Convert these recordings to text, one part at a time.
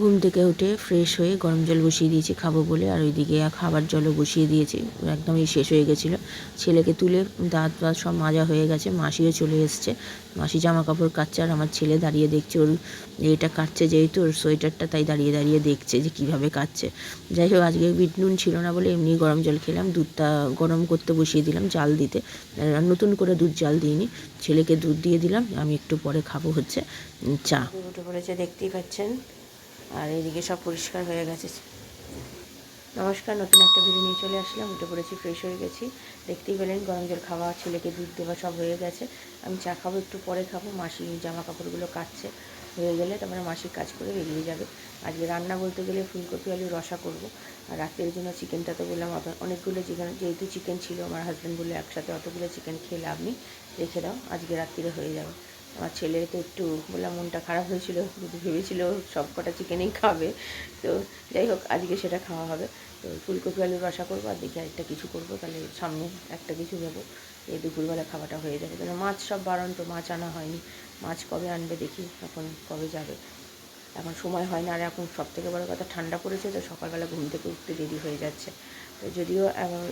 ঘুম থেকে উঠে ফ্রেশ হয়ে গরম জল বসিয়ে দিয়েছি, খাব বলে। আর ওইদিকে খাবার জলও বসিয়ে দিয়েছি, একদমই শেষ হয়ে গেছিল। ছেলেকে তুলে দাঁত দাঁত সব মাজা হয়ে গেছে, মাসিও চলে এসছে। মাসি জামা কাপড় কাচ্ছে আর আমার ছেলে দাঁড়িয়ে দেখছে ওর এটা কাটছে যেহেতু, ওর সোয়েটারটা তাই দাঁড়িয়ে দাঁড়িয়ে দেখছে যে কীভাবে কাটছে। যাই হোক, আজকে বিট নুন ছিল না বলে এমনি গরম জল খেলাম, দুধটা গরম করতে বসিয়ে দিলাম জাল দিতে। নতুন করে দুধ জাল দিইনি, ছেলেকে দুধ দিয়ে দিলাম, আমি একটু পরে খাব হচ্ছে চা। উঠে পড়েছে, দেখতেই পাচ্ছেন। আর এইদিকে সব পরিষ্কার হয়ে গেছে। নমস্কার, নতুন একটা ভিডিও নিয়ে চলে আসলাম। উঠে পড়েছি ফ্রেশ হয়ে গেছি। দেখতেই পেলেন, গরম জল খাওয়া, ছেলেকে দুধ দেওয়া সব হয়ে গেছে। আমি চা খাব, একটু পরে খাব। মাসি জামা কাপড়গুলো কাচ্ছে হয়ে গেলে তারপরে মাসি কাজ করে বেরিয়ে যাবে। আজকে রান্না বলতে গেলে ফুলকপি, আলু, রসা করব। আর রাতের জন্য চিকেনটা তো বললাম অনেকগুলো চিকেন, যেহেতু চিকেন ছিল, আমার হাজব্যান্ড বলে একসাথে অতগুলো চিকেন খেয়ে লাভ নেই, রেখে দাও, আজকে রাত্রিরে হয়ে যাবে। আমার ছেলে তো একটু বললাম, মনটা খারাপ হয়েছিল ভেবেছিল সব কটা চিকেনেই খাবে। তো যাই হোক, আজকে সেটা খাওয়া হবে। তো ফুলকপি, আলুর রসা করব, আর দেখি একটা কিছু করব, তাহলে সামনে একটা কিছু নেব এই দুপুরবেলা খাওয়াটা হয়ে যাবে। কেন, মাছ সব বারণ তো, মাছ আনা হয়নি। মাছ কবে আনবে দেখি, এখন কবে যাবে। এখন সময় হয় না, আর এখন সব থেকে বড় কথা, ঠান্ডা পড়েছে তো সকালবেলা ঘুম থেকে উঠতে দেরি হয়ে যাচ্ছে। তো যদিও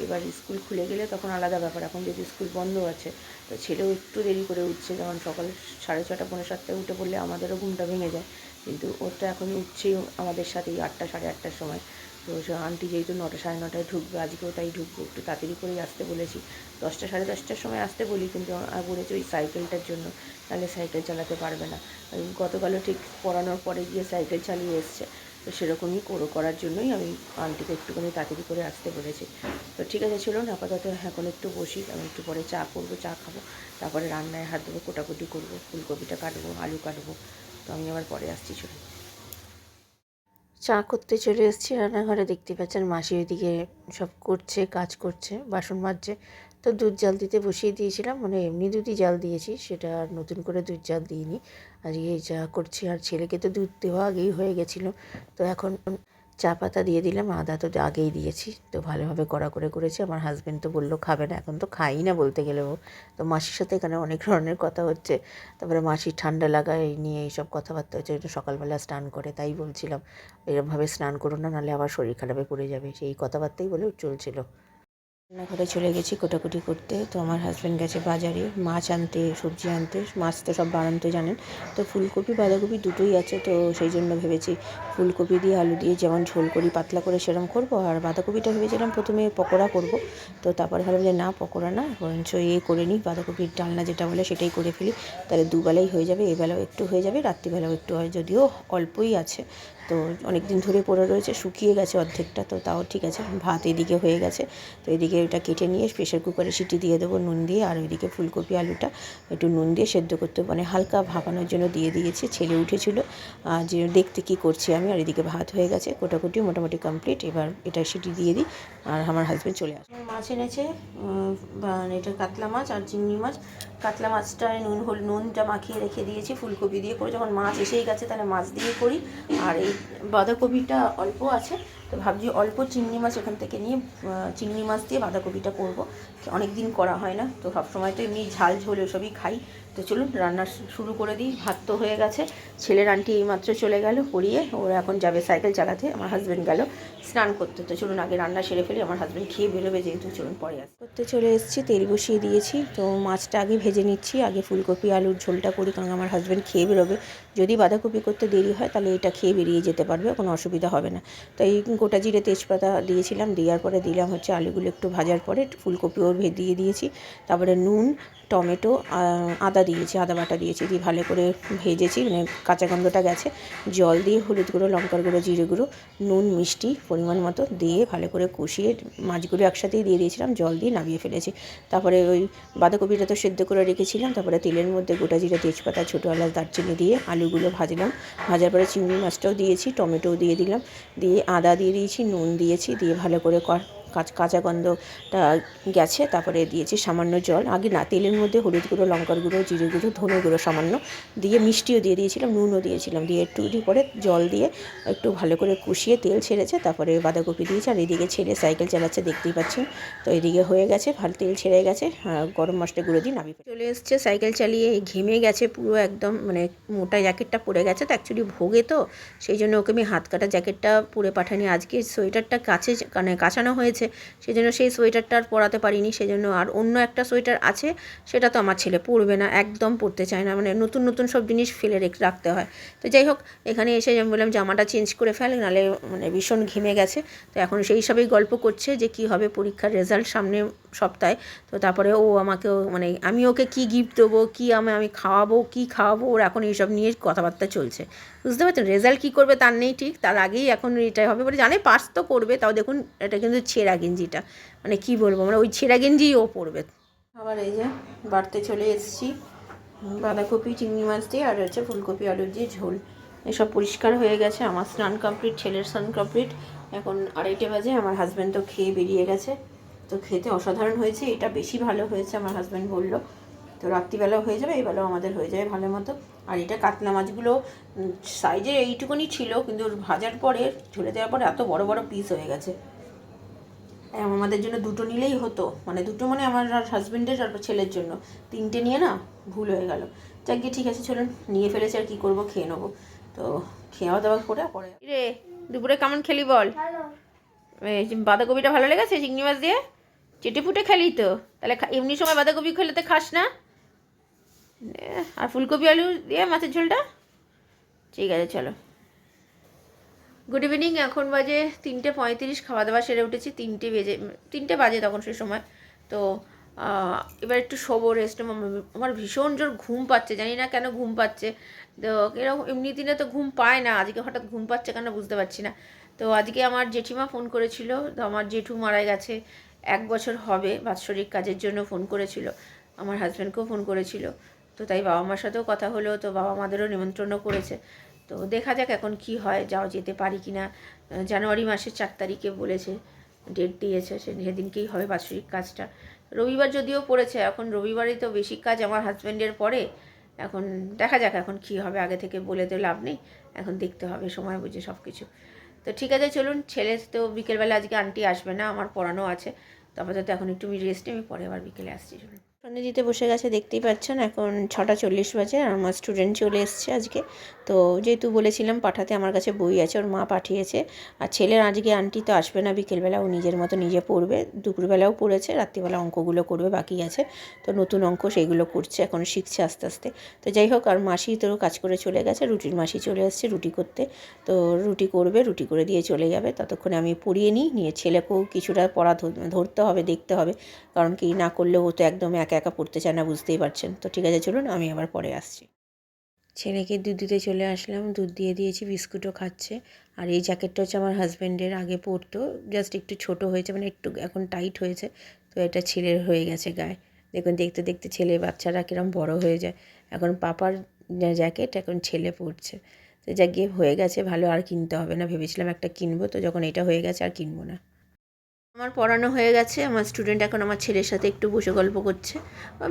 এবার স্কুল খুলে গেলে তখন আলাদা ব্যাপার। এখন যদি স্কুল বন্ধ আছে, তো ছেলেও একটু দেরি করে উঠছে। যেমন সকাল সাড়ে ছটা, পৌনে সাতটায় উঠে পড়লে আমাদেরও ঘুমটা ভেঙে যায়। কিন্তু ওর তো এখন উঠছেই আমাদের সাথেই আটটা, সাড়ে আটটার সময়। তো সে আন্টি যেহেতু নটা, সাড়ে নটায় ঢুকবে, আজকেও তাই ঢুকবো। একটু তাড়াতাড়ি করেই আসতে বলেছি। দশটা, সাড়ে দশটার সময় আসতে বলি, কিন্তু বলেছি ওই সাইকেলটার জন্য। তাহলে সাইকেল চালাতে পারবে না। গতকালও ঠিক পড়ানোর পরে গিয়ে সাইকেল চালিয়ে এসছে। তো সেরকমই করো করার জন্যই আমি আন্টিকে একটুখানি তাড়াতাড়ি করে আসতে বলেছি। তো ঠিক আছে, চলুন আপাতত এখন একটু বসি, আমি একটু পরে চা করব, চা খাব, তারপরে রান্নায় হাত দেবো কোটাকুটি করব, ফুলকপিটা কাটবো, আলু কাটবো। তো আমি আবার পরে আসছি, চলুন। চা করতে চলে এসেছি, রান্নাঘরে দেখতে পাচ্ছেন মাসি ওইদিকে সব করছে, কাজ করছে, বাসন মাজছে। তো দুধ জাল দিতে বসিয়ে দিয়েছিলাম মানে এমনি দুধই জাল দিয়েছি, সেটা আর নতুন করে দুধ জাল দিইনি। আজকে এই চা করছি, আর ছেলেকে তো দুধ দেওয়া আগেই হয়ে গেছিল। তো এখন চা পাতা দিয়ে দিলাম, আদা তো আগেই দিয়েছি। তো ভালোভাবে কড়া করে করেছি। আমার হাজব্যান্ড তো বলল, খাবে না, এখন তো খাই না, বলতে গেলে ও। তো মাসির সাথে এখানে অনেক ধরনের কথা হচ্ছে। তারপরে মাসির ঠান্ডা লাগা এই নিয়ে এইসব কথাবার্তা হচ্ছে একটু সকালবেলা স্নান করে, তাই বলছিলাম। এরমভাবে স্নান করো না, নাহলে আবার শরীর খারাপে পড়ে যাবে। সেই কথাবার্তাই বলে চলছিল। রান্নাঘরে চলে গেছি কোটাকুটি করতে। তো আমার হাজব্যান্ড গেছে বাজারে, মাছ আনতে, সবজি আনতে। মাছ তো সব বাড়ানতে জানেন। তো ফুলকপি, বাঁধাকপি দুটোই আছে, তো সেই জন্য ভেবেছি ফুলকপি দিয়ে আলু দিয়ে যেমন ঝোল করি, পাতলা করে সেরকম করব। আর বাঁধাকপিটা ভেবেছিলাম প্রথমে পকোড়া করব। তো তারপরে ভাবলাম যে না, পকোড়া না, বরঞ্চ ইয়ে করে নিই। বাঁধাকপির ডালনা যেটা বলে সেটাই করে ফেলি। তাহলে দুবেলাই হয়ে যাবে, এবেলাও একটু হয়ে যাবে, রাত্রিবেলাও একটু হয়, যদিও অল্পই আছে। তো অনেক দিন ধরে পড়ে রয়েছে, শুকিয়ে গেছে অর্ধেকটা, তো তাও ঠিক আছে, ভাত এদিকে হয়ে গেছে। তো এদিকে ওটা কেটে নিয়ে প্রেশার কুকারে সিটি দিয়ে দেবো নুন দিয়ে, আর ওইদিকে ফুলকপি, আলুটা একটু নুন দিয়ে সেদ্ধ করতে মানে হালকা ভাপানোর জন্য দিয়ে দিয়েছি, ছেলে উঠেছিল আর যে দেখতে কি করছি আমি, আর এদিকে ভাত হয়ে গেছে, কোটাকুটি মোটামুটি কমপ্লিট এবার এটা সিটি দিয়ে দিই, আর আমার হাজব্যান্ড চলে আসে। মাছ এনেছে বা- এটা কাতলা মাছ আর চিংড়ি মাছ কাতলা মাছটা নুন হল, নুনটা মাখিয়ে রেখে দিয়েছি, ফুলকপি দিয়ে করে, যখন মাছ এসেই গেছে তাহলে মাছ দিয়ে করি। আর এই বাঁধাকপিটা অল্প আছে তো ভাবছি অল্প চিংড়ি মাছ এখান থেকে নিয়ে চিংড়ি মাছ দিয়ে বাঁধাকপিটা করব। অনেক দিন করা হয় না, তো সবসময় তো এমনি ঝাল ঝোল এসবই খাই। তো চলুন, রান্না শুরু করে দিই। ভাত তো হয়ে গেছে। ছেলের আন্টি এইমাত্র চলে গেল পড়িয়ে, ওরা এখন যাবে সাইকেল চালাতে, আমার হাজব্যান্ড গেল স্নান করতে। তো চলুন, আগে রান্না সেরে ফেলি, আমার হাজব্যান্ড খেয়ে বেরোবে যেহেতু, চলুন পরে আসতে করতে চলে এসেছি, তেল বসিয়ে দিয়েছি। তো মাছটা আগে ভেজে নিচ্ছি, আগে ফুলকপি, আলুর ঝোলটা করি, কারণ আমার হাজব্যান্ড খেয়ে বেরোবে। যদি বাঁধাকপি করতে দেরি হয়, তাহলে এটা খেয়ে বেরিয়ে যেতে পারবে, কোনো অসুবিধা হবে না। তাই গোটা জিরে তেজপাতা দিয়েছিলাম, দেওয়ার পরে দিলাম হচ্ছে আলুগুলো একটু ভাজার পরে ফুলকপিও দিয়ে দিয়েছি। তারপরে নুন, টমেটো আদা দিয়েছি, আদা বাটা দিয়েছি দিয়ে ভালো করে ভেজেছি মানে কাঁচা গন্ধটা গেছে। জল দিয়ে হলুদ গুঁড়ো, লঙ্কার গুঁড়ো, জিরে গুঁড়ো, নুন, মিষ্টি পরিমাণ মতো দিয়ে ভালো করে কষিয়ে মাছগুলো একসাথেই দিয়ে দিয়েছিলাম, জল দিয়ে নামিয়ে ফেলেছি। তারপরে ওই বাঁধাকপিটা তো সেদ্ধ করে রেখেছিলাম, তারপরে তেলের মধ্যে গোটা জিরে, তেজপাতা, ছোটো এলাচ, দারচিনি দিয়ে আলুগুলো ভাজলাম। ভাজার পরে চিংড়ি মাছটাও দিয়েছি, টমেটোও দিয়ে দিলাম। দিয়ে আদা দিয়ে দিয়েছি নুন দিয়েছি দিয়ে ভালো করে ক- কাঁচ- গন্ধটা গেছে, তারপরে দিয়েছি সামান্য জল। আগে না, তেলের মধ্যে হলুদ গুঁড়ো, লঙ্কার গুঁড়ো, জিরে গুঁড়ো, ধনে গুঁড়ো সামান্য দিয়ে মিষ্টিও দিয়ে দিয়েছিলাম, নুনও দিয়েছিলাম। দিয়ে একটু করে জল দিয়ে একটু ভালো করে কষিয়ে তেল ছেড়েছে, তারপরে বাঁধাকপি দিয়েছে। আর এদিকে ছেলে সাইকেল চালাচ্ছে, দেখতেই পাচ্ছেন। তো এদিকে হয়ে গেছে ভালো তেল ছেড়ে গেছে গরম মশলা গুঁড়ো দিয়ে নাবি চলে এসছে, সাইকেল চালিয়ে ঘেমে গেছে পুরো একদম মানে মোটা জ্যাকেটটা পরে গেছে, তো অ্যাকচুয়ালি ভোগে তো, সেই জন্য ওকে আমি হাত কাটা জ্যাকেটটা পরে পাঠানি আজকে সোয়েটারটা কাছে মানে কাচানো হয়েছে সেই জন্য সেই সোয়েটারটা আর পরাতে পারিনি সেই জন্য আর অন্য একটা সোয়েটার আছে, সেটা তো আমার ছেলে পরবে না, একদম পরতে চায় না মানে নতুন নতুন সব জিনিস ফেলে রেখে, রাখতে হয়। তো যাই হোক, এখানে এসে আমি বললাম জামাটা চেঞ্জ করে ফেল নাহলে মানে ভীষণ ঘেমে গেছে। তো এখন সেই হিসাবেই গল্প করছে যে কি হবে পরীক্ষার রেজাল্ট সামনে সপ্তাহে। তো তারপরে ও আমাকে মানে আমি ওকে কি গিফট দেবো, কী আমি আমি খাওয়াবো, কী খাওয়াবো, ওর এখন এইসব নিয়ে কথাবার্তা চলছে। বুঝতে পারছেন? রেজাল্ট কী করবে তার নেই ঠিক, তার আগেই এখন এটাই হবে বলে জানে পাস তো করবে, তাও দেখুন এটা কিন্তু ছেঁড়া গেঞ্জিটা। মানে কি বলব মানে ওই ছেঁড়া গেঞ্জিই ও পরবে। আবার এই যে বাড়তে চলে এসেছি, বাঁধাকপি, চিংড়ি মাছ দিয়ে, আর হচ্ছে ফুলকপি, আলুর দিয়ে ঝোল। এসব পরিষ্কার হয়ে গেছে, আমার স্নান কমপ্লিট ছেলের স্নান কমপ্লিট এখন আড়াইটে বাজে, আমার হাজব্যান্ড তো খেয়ে বেরিয়ে গেছে। তো খেতে অসাধারণ হয়েছে, এটা বেশি ভালো হয়েছে, আমার হাজব্যান্ড বলল। তো রাত্রিবেলাও হয়ে যাবে এই বেলাও আমাদের হয়ে যাবে ভালো মতো। আর এটা কাতলা মাছগুলো সাইজে এইটুকুনি ছিল কিন্তু ভাজার পরে ঝুলে দেওয়ার পরে এত বড় বড় পিস হয়ে গেছে। আমাদের জন্য দুটো নিলেই হতো। মানে দুটো মানে আমার আর হাজব্যান্ডের আর ছেলের জন্য। তিনটে নিয়ে না ভুল হয়ে গেল। যাক গিয়ে ঠিক আছে চলুন নিয়ে ফেলেছি আর কী করব খেয়ে নেব। তো খাওয়া দাওয়া করে পরে রে দুপুরে কেমন খেলি বল? এই বাঁধাকপিটা ভালো লেগেছে চিংড়ি মাছ দিয়ে? চেটে ফুটে খেলি তো? তাহলে খা- এমনি সময় বাঁধাকপি খেলে তো খাস নে, আর ফুলকপি, আলু দিয়ে মাছের ঝোলটা? ঠিক আছে, চলো। গুড ইভিনিং এখন বাজে তিনটে পঁয়ত্রিশ, খাওয়া দাওয়া সেরে উঠেছি, তিনটে বেজে, তিনটে বাজে তখন সেই সময়। তো এবার একটু শোবো রেস্ট আমার ভীষণ জোর ঘুম পাচ্ছে, জানি না কেন ঘুম পাচ্ছে। তো এরকম এমনি দিনে তো ঘুম পায় না, আজকে হঠাৎ ঘুম পাচ্ছে কেন বুঝতে পারছি না। তো, আজকে আমার জেঠিমা ফোন করেছিল, তো আমার জেঠু মারা গেছে, এক বছর হবে বাৎসরিক কাজের জন্য ফোন করেছিল। আমার হাজব্যান্ডকেও ফোন করেছিল। তো তাই বাবা মার সাথেও কথা হলো, তো বাবা মাদেরও নিমন্ত্রণও করেছে। তো দেখা যাক এখন কি হয় যাও যেতে পারি কি না জানুয়ারি মাসের চার তারিখে বলেছে ডেট দিয়েছে সেদিনকেই হবে বাৎসরিক কাজটা। রবিবার যদিও পড়েছে, এখন রবিবারই তো বেশি কাজ আমার হাজব্যান্ডের পরে। এখন দেখা যাক এখন কি হবে, আগে থেকে বলে তো লাভ নেই, এখন দেখতে হবে সময় বুঝে সব কিছু তো ঠিক আছে, চলুন, ছেলে তো বিকেলবেলা আজকে আন্টি আসবে না, আমার পড়ানো আছে। তো আপাতত এখন একটু রেস্ট আমি পরে আবার বিকেলে আসছি, চলুন। সন্ধে দিতে বসে গেছে, দেখতেই পাচ্ছেন এখন ছটা চল্লিশ বাজে, আর আমার স্টুডেন্ট চলে এসছে আজকে। তো যেহেতু বলেছিলাম পাঠাতে আমার কাছে বই আছে, ওর মা পাঠিয়েছে। আর ছেলের আজকে আন্টি তো আসবে না, বিকেলবেলা ও নিজের মতো নিজে পড়বে। দুপুরবেলাও পড়েছে, রাত্রিবেলা অঙ্কগুলো করবে, বাকি আছে। তো নতুন অঙ্ক সেইগুলো করছে, এখন শিখছে আস্তে আস্তে। তো যাই হোক, আর মাসি তো কাজ করে চলে গেছে, রুটির মাসি চলে এসছে রুটি করতে। তো রুটি করবে, রুটি করে দিয়ে চলে যাবে। ততক্ষণে আমি পড়িয়ে নিই, নিয়ে ছেলেকেও কিছুটা পড়া ধরতে হবে, দেখতে হবে। কারণ কি না করলে ও তো একদম একা একা একা পড়তে চায় না, বুঝতেই পারছেন। তো ঠিক আছে, চলুন আমি আবার পরে আসছি। ছেলেকে দুধ দিতে চলে আসলাম, দুধ দিয়ে দিয়েছি, বিস্কুটও খাচ্ছে। আর এই জ্যাকেটটা হচ্ছে আমার হাজব্যান্ডের আগে পরতো, জাস্ট একটু ছোট হয়েছে মানে একটু এখন টাইট হয়েছে। তো এটা ছেলের হয়ে গেছে গায়ে। দেখুন, দেখতে দেখতে ছেলে বাচ্চারা কিরম বড় হয়ে যায়। এখন পাপার জ্যাকেট, এখন ছেলে পরছে। তো যা গিয়ে হয়ে গেছে, ভালো আর কিনতে হবে না। ভেবেছিলাম একটা কিনবো, তো যখন এটা হয়ে গেছে, আর কিনবো না। আমার পড়ানো হয়ে গেছে, আমার স্টুডেন্ট এখন আমার ছেলের সাথে একটু বসে গল্প করছে।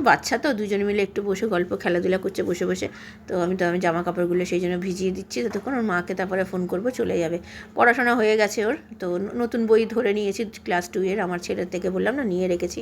বাচ্চা তো, দুজনে মিলে একটু বসে গল্প, খেলাধুলা করছে, বসে বসে। তো আমি তো, আমি জামা কাপড়গুলো সেই জন্য ভিজিয়ে দিচ্ছি। ততক্ষণ ওর মাকে তারপরে ফোন করব, চলে যাবে। পড়াশোনা হয়ে গেছে ওর। তো নতুন বই ধরে নিয়েছি ক্লাস টু এর। আমার ছেলের থেকে বললাম, না, নিয়ে রেখেছি।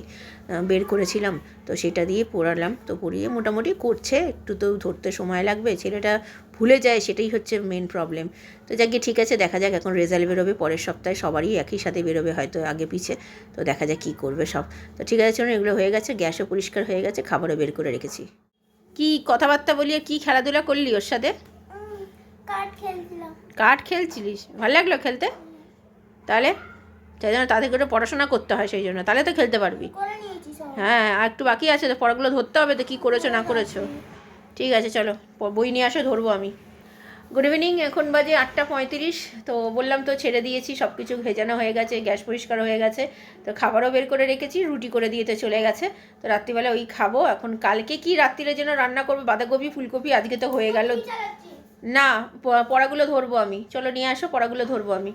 বের করেছিলাম। তো সেটা দিয়ে পড়ালাম। তো পড়িয়ে মোটামুটি করছে। একটু তো ধরতে সময় লাগবে। ছেলেটা ভুলে যায় সেটাই হচ্ছে মেন প্রবলেম তো যাকে ঠিক আছে দেখা যাক এখন রেজাল্ট বেরোবে পরের সপ্তাহে সবারই একই সাথে বেরোবে হয়তো আগে পিছে। তো দেখা যাক কী করবে সব। তো ঠিক আছে চলুন এগুলো হয়ে গেছে গ্যাসও পরিষ্কার হয়ে গেছে খাবারও বের করে রেখেছি। কি কথাবার্তা বলিয়ে কি খেলাধুলা করলি ওর সাথে? কাঠ খেলছিলিস? ভালো লাগল খেলতে? তাহলে? তাই জন্য তাদের করে পড়াশোনা করতে হয় সেই জন্য তাহলে তো খেলতে পারবি। হ্যাঁ আর একটু বাকি আছে তো পড়াগুলো ধরতে হবে তো কী করেছ না করেছ? ঠিক আছে, চলো বই নিয়ে আসো, ধরবো আমি। গুড ইভিনিং এখন বাজে আটটা পঁয়ত্রিশ, তো বললাম তো ছেড়ে দিয়েছি সব কিছু ভেজানো হয়ে গেছে, গ্যাস পরিষ্কার হয়ে গেছে, তো খাবারও বের করে রেখেছি, রুটি করে দিয়েতে চলে গেছে, তো রাত্রিবেলা ওই খাব, এখন কালকে কি রাত্রিরে যেন রান্না করব, বাঁধাকপি, ফুলকপি, আজকে তো হয়ে গেল। না পড়াগুলো ধরবো আমি, চলো নিয়ে আসো, পড়াগুলো ধরবো আমি,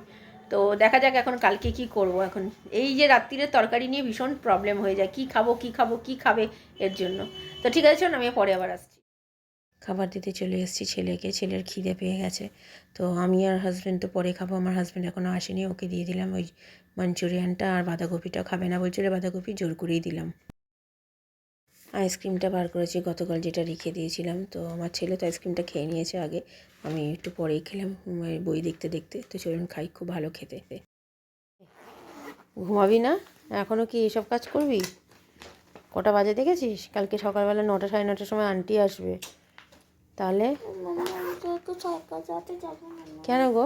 তো দেখা যাক এখন কালকে কি করব এখন। এই যে রাত্রিরের তরকারি নিয়ে ভীষণ প্রবলেম হয়ে যায়, কি খাব কি খাব, কি খাবে এর জন্য। তো ঠিক আছে চলুন আমি পরে আবার আসছি। খাবার দিতে চলে এসেছি ছেলেকে, ছেলের খিদে পেয়ে গেছে। তো আমি আর হাজব্যান্ড তো পরে খাব, আমার হাজব্যান্ড এখনও আসেনি, ওকে দিয়ে দিলাম ওই মাঞ্চুরিয়ানটা আর বাঁধাকপিটা খাবে না বলছিল, বাঁধাকপি জোর করেই দিলাম। আইসক্রিমটা বার করেছি, গতকাল যেটা রেখে দিয়েছিলাম, তো আমার ছেলে তো আইসক্রিমটা খেয়ে নিয়েছে আগে। আমি একটু পরেই খেলাম বই দেখতে দেখতে, তো চলুন খাই, খুব ভালো খেতে। ঘুমাবি না? এখনও কি এসব কাজ করবি? কটা বাজে দেখেছিস? কালকে সকালবেলা নটা সাড়ে নটার সময় আন্টি আসবে। তাহলে? কেন গো?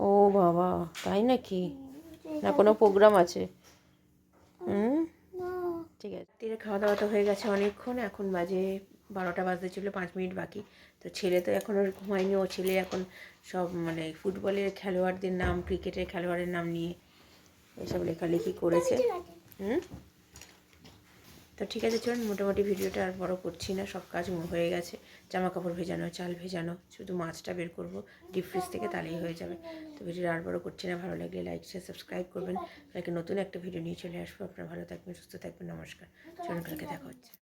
ও বাবা তাই নাকি? না কোনো প্রোগ্রাম আছে? হুম? ঠিক আছে। তীরে খাওয়া দাওয়া তো হয়ে গেছে অনেকক্ষণ এখন বাজে বারোটা বাজতে ছিল পাঁচ মিনিট বাকি। তো ছেলে তো এখন ওর ঘুমায়নি ও ছেলে এখন সব মানে ফুটবলের খেলোয়াড়দের নাম ক্রিকেটের খেলোয়াড়ের নাম নিয়ে এসব লেখালেখি করেছে। হুম? তো ঠিক আছে, চলুন মোটামুটি ভিডিওটা আর বড় করছি না, সব কাজ হয়ে গেছে। জামা কাপড় ভেজানো, চাল ভেজানো, শুধু মাছটা বের করব ডিপ ফ্রিজ থেকে তাহলেই হয়ে যাবে। তো ভিডিওটা আর বড় করছি না, ভালো লাগলে লাইক শেয়ার সাবস্ক্রাইব করবেন। কালকে নতুন একটা ভিডিও নিয়ে চলে আসব। আপনারা ভালো থাকবেন, সুস্থ থাকবেন, নমস্কার। চলুন কালকে দেখা হচ্ছে।